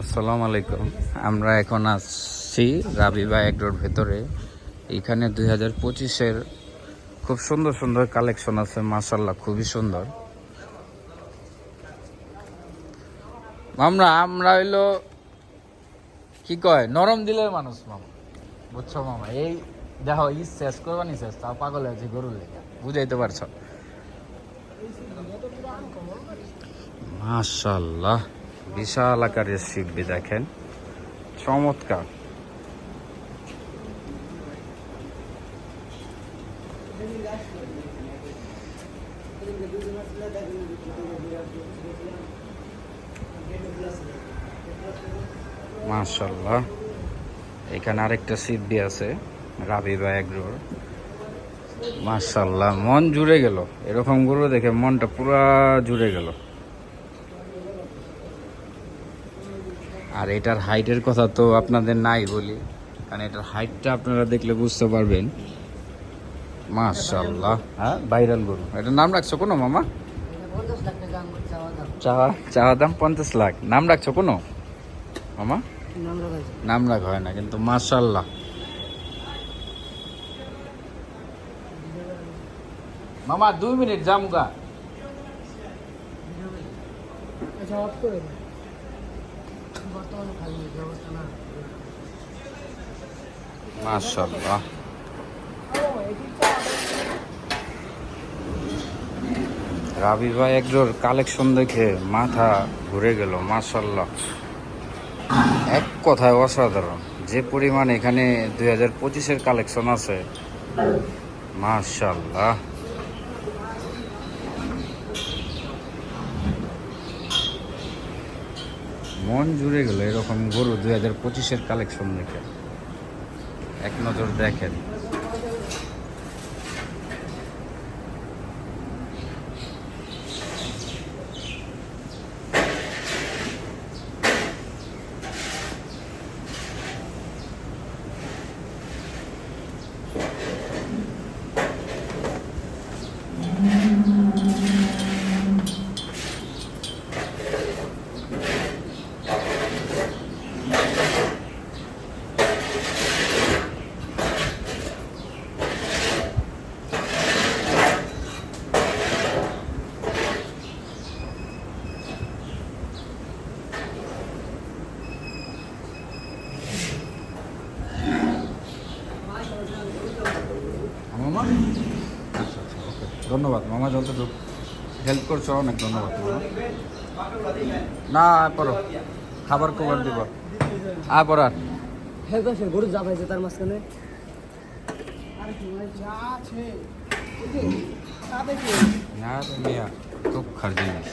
আসসালামু আলাইকুম। আমরা এখন আসছি রাবিবা এগ্রোর ভেতরে। এখানে দুই হাজার পঁচিশের খুব সুন্দর সুন্দর কালেকশন আছে মাসাল্লাহ খুবই সুন্দর। আমরা আমরা হইল, কি কয়, নরম দিলের মানুষ মামা। বুঝছ মামা, এই দেখো ই শেষ, করবানি শেষ, তাও পাগল হয়েছে গরুর লেগে। বুঝাইতে পারছ? মাশাল্লাহ বিশাল আকারের শিখবি দেখেন। চমৎকার। মাশাল্লাহ এখানে আরেকটা সিদ্ধি আছে রাবিবা এগ্রোর। মাশাল্লাহ মন জুড়ে গেল। এরকম গরু দেখে মনটা পুরা জুড়ে গেল। আর এটার হাইটের কথা তো আপনাদের নাই বলি কারণ এটার হাইটটা আপনারা দেখলে বুঝতে পারবেন। মাশাল্লাহ হ্যাঁ ভাইরাল গরু। এটার নাম রাখছো কোনো মামা? চাওয়া দাম চাওয়া চাওয়া দাম পঞ্চাশ লাখ। নাম রাখছো কোনো মামা? নাম রাখা হয় না কিন্তু মাশাল্লাহ মামা দুই মিনিট জামগা আচ্ছা অফ করে মাশাল্লাহ রাবি ভাই একজোর কালেকশন দেখে মাথা ঘুরে গেল মাশাল্লাহ এক কথায় অসাধারণ। যে পরিমাণ এখানে দুই হাজার পঁচিশের কালেকশন আছে মাশাল্লাহ মন জুড়ে গেল এরকম গরু দুই হাজার পঁচিশের কালেকশন দেখে। এক নজর দেখেন। আচ্ছা আচ্ছা ওকে ধন্যবাদ মামা যতটুকু হেল্প করছ অনেক ধন্যবাদ মামা। না পড়ো। খাবার খবর দিব। আ পড়ার হ্যাঁ সে গরু যা পাইছে তার মাঝখানে। না মিয়া খুব খার জিনিস।